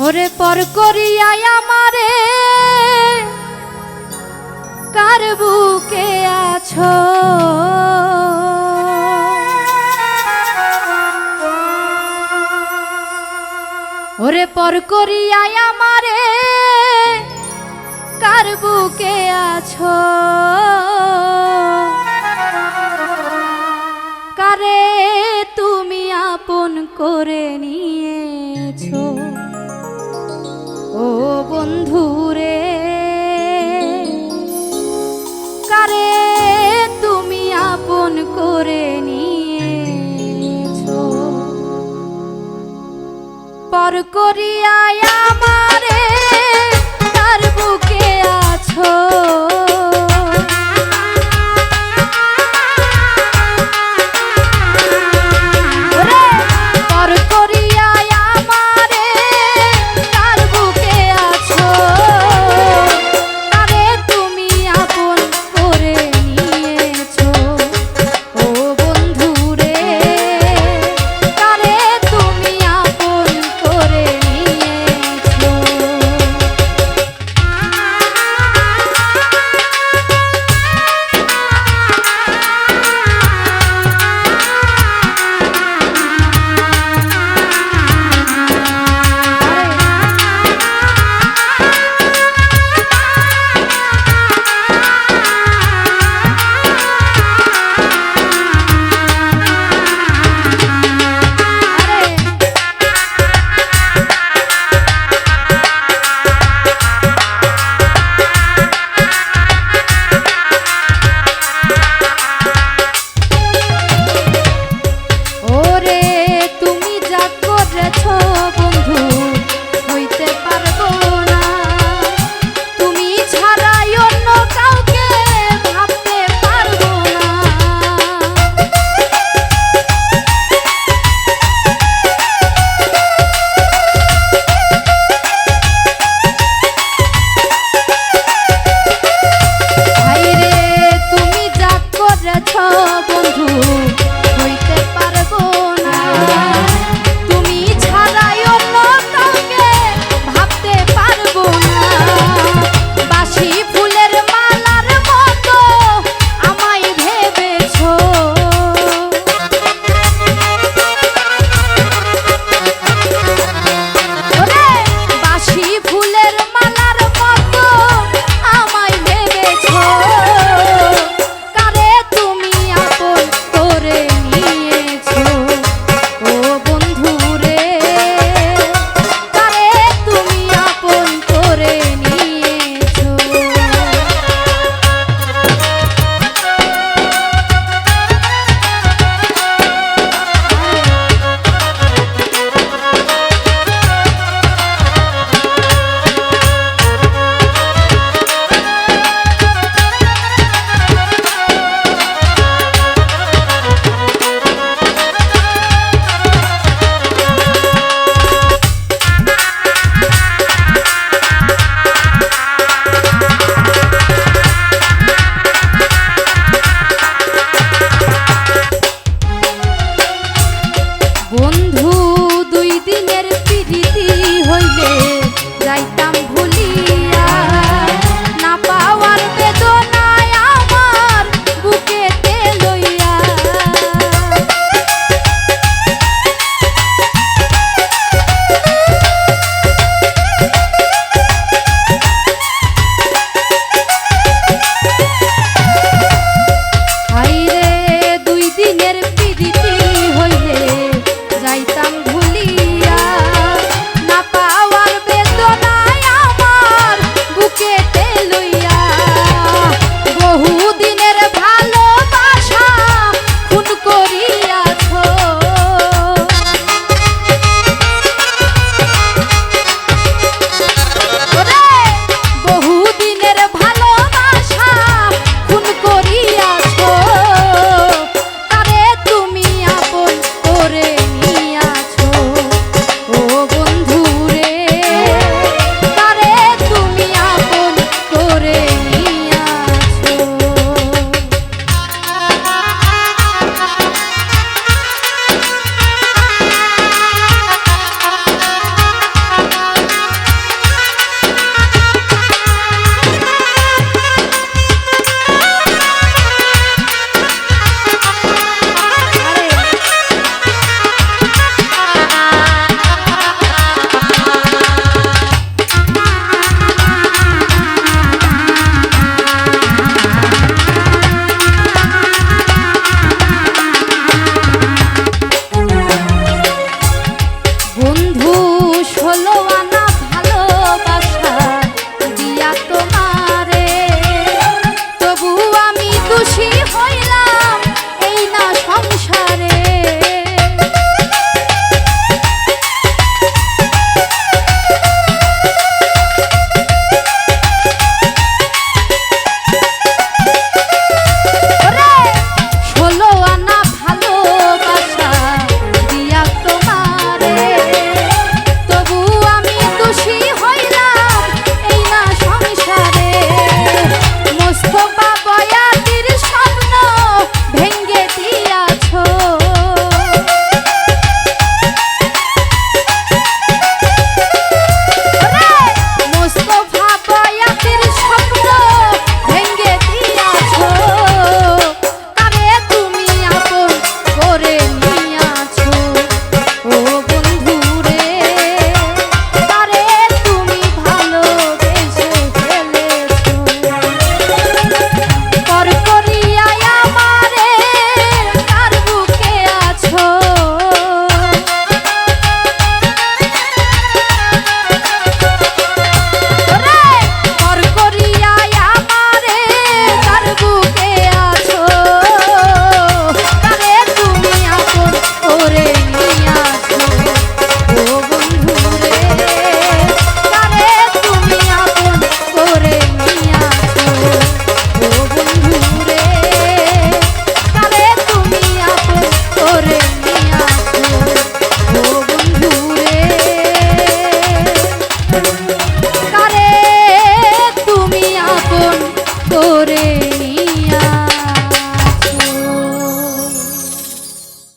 ওরে পর করিয়াই আমারে। কার বুকে আছো? ওরে পর করিয়াই আমারে। কার বুকে আছো? কারে তুমি আপন করে নিয়েছো? ও বন্ধুরে কারে তুমি আপন করে নিয়েছো? পর করিয়া আমারে